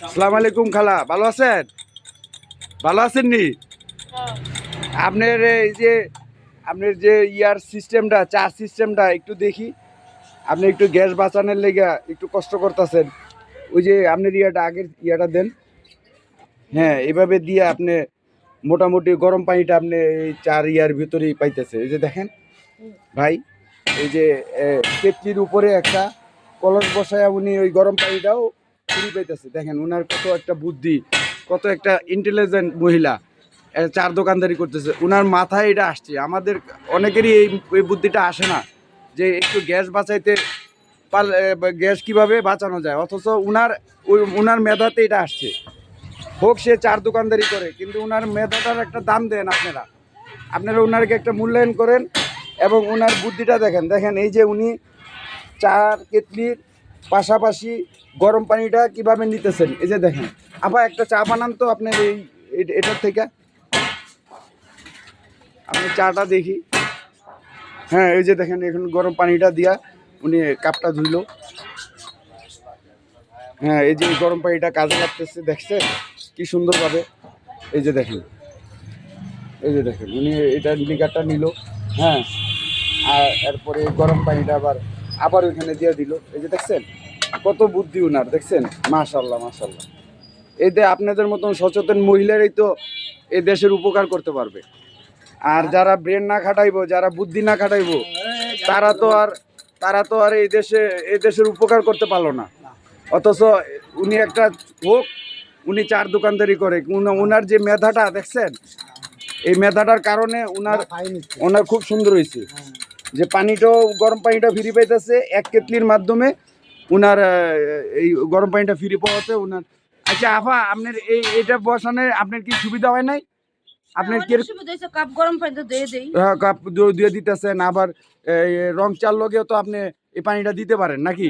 সালাম আলাইকুম খালা, ভালো আছেন? ভালো আছেন নি আপনার এই যে, আপনার যে ইয়ার সিস্টেমটা চার সিস্টেমটা একটু দেখি। আপনি একটু গ্যাস বাঁচানোর লেগে একটু কষ্ট করতেছেন। ওই যে আপনার ইয়াটা, আগের ইয়াটা দেন। হ্যাঁ এভাবে দিয়ে আপনি মোটামুটি গরম পানিটা আপনি এই চার ইয়ার ভিতরেই পাইতেছে। এই যে দেখেন, ভাই, এই যে কেটলির উপরে একটা কলস বসায় উনি ওই গরম পানিটাও ফ্রি পাইতেছে। দেখেন, উনার কত একটা বুদ্ধি, কত একটা ইন্টেলিজেন্ট মহিলা চার দোকানদারি করতেছে। উনার মাথায় এটা আসছে। আমাদের অনেকেরই এই এই বুদ্ধিটা আসে না, যে একটু গ্যাস বাঁচাইতে পার গ্যাস কীভাবে বাঁচানো যায়? অথচ উনার ওই উনার মেধাতে এটা আসছে। হোক সে চার দোকানদারি করে, কিন্তু উনার মেধাটার একটা দাম দেন আপনারা। আপনারা উনারকে একটা মূল্যায়ন করেন এবং উনার বুদ্ধিটা দেখেন। দেখেন, এই যে উনি চার কেতলির পাশাপাশি গরম পানিটা কীভাবে নিতেছেন? এই যে দেখেন। আবার একটা চা বানান তো আপনার এই এটার থেকে। আমি চাটা দেখি। হ্যাঁ এই যে দেখেন, এখন গরম পানিটা দিয়া উনি কাপটা ধুইলো। হ্যাঁ এই যে গরম পানিটা কাজে লাগতেছে, দেখছেন? কি সুন্দরভাবে এই যে দেখেন। এই যে দেখেন, উনি এটা লিকারটা নিল। হ্যাঁ আর এরপরে গরম পানিটা আবার আবার ওইখানে দিয়ে দিল। এই যে দেখছেন? কত বুদ্ধি উনার, দেখছেন? মাশাল্লাহ মাশাল্লাহ যে আপনাদের মতন সচেতন মহিলারাই তো এ দেশের উপকার করতে পারবে। আর যারা ব্রেন না খাটাইবো, যারা বুদ্ধি না খাটাইবো, তারা তো আর, তারা তো আর এই দেশে, এই দেশের উপকার করতে পারল না। অথচ উনি একটা হোক, উনি চার দোকানদারি করে উনার যে মেধাটা, দেখছেন? এই মেধাটার কারণে উনার ওনার খুব সুন্দর হয়েছে যে পানিটাও, গরম পানিটা ফ্রি পাইতেছে, এক কেতলির মাধ্যমে উনার এই গরম পানিটা ফ্রি পাওয়াতে উনার আচ্ছা আফা আপনার এই এটা বসানে আপনার কি সুবিধা হয় নাই? আপনার কি কাপ গরম পানিতে দিয়ে দেই। হ্যাঁ, কাপ দিয়ে দিতেছেন আবার রং চাল লগেও তো আপনি এই পানিটা দিতে পারেন নাকি?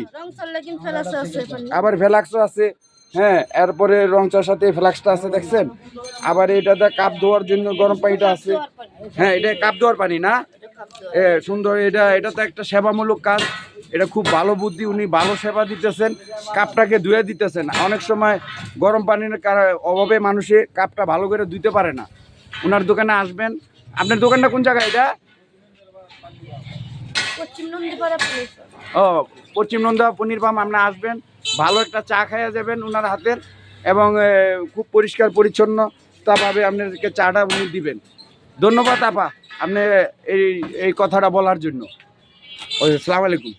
আবার ফ্লাক্সও আছে হ্যাঁ এরপরে রং চার সাথে ফ্লাক্সটা আছে দেখছেন? আবার এটাতে কাপ ধোয়ার জন্য গরম পানিটা আছে। হ্যাঁ এটা কাপ ধোয়ার পানি না? এ সুন্দর এটা এটা তো একটা সেবামূলক কাজ। এটা খুব ভালো বুদ্ধি উনি ভালো সেবা দিতেছেন কাপটাকে ধুয়ে দিতেছেন। অনেক সময় গরম পানির কার- অভাবে মানুষে কাপটা ভালো করে ধুইতে পারে না। ওনার দোকানে আসবেন। আপনার দোকানটা কোন জায়গায় এটা? ও পশ্চিম নন্দা পনির পাম আপনারা আসবেন ভালো একটা চা খাইয়া যাবেন ওনার হাতের এবং খুব পরিষ্কার পরিচ্ছন্নতাভাবে আপনাদেরকে চাটা উনি দিবেন। ধন্যবাদ আপা আপনি এই এই কথাটা বলার জন্য। ওই সালাম আলাইকুম।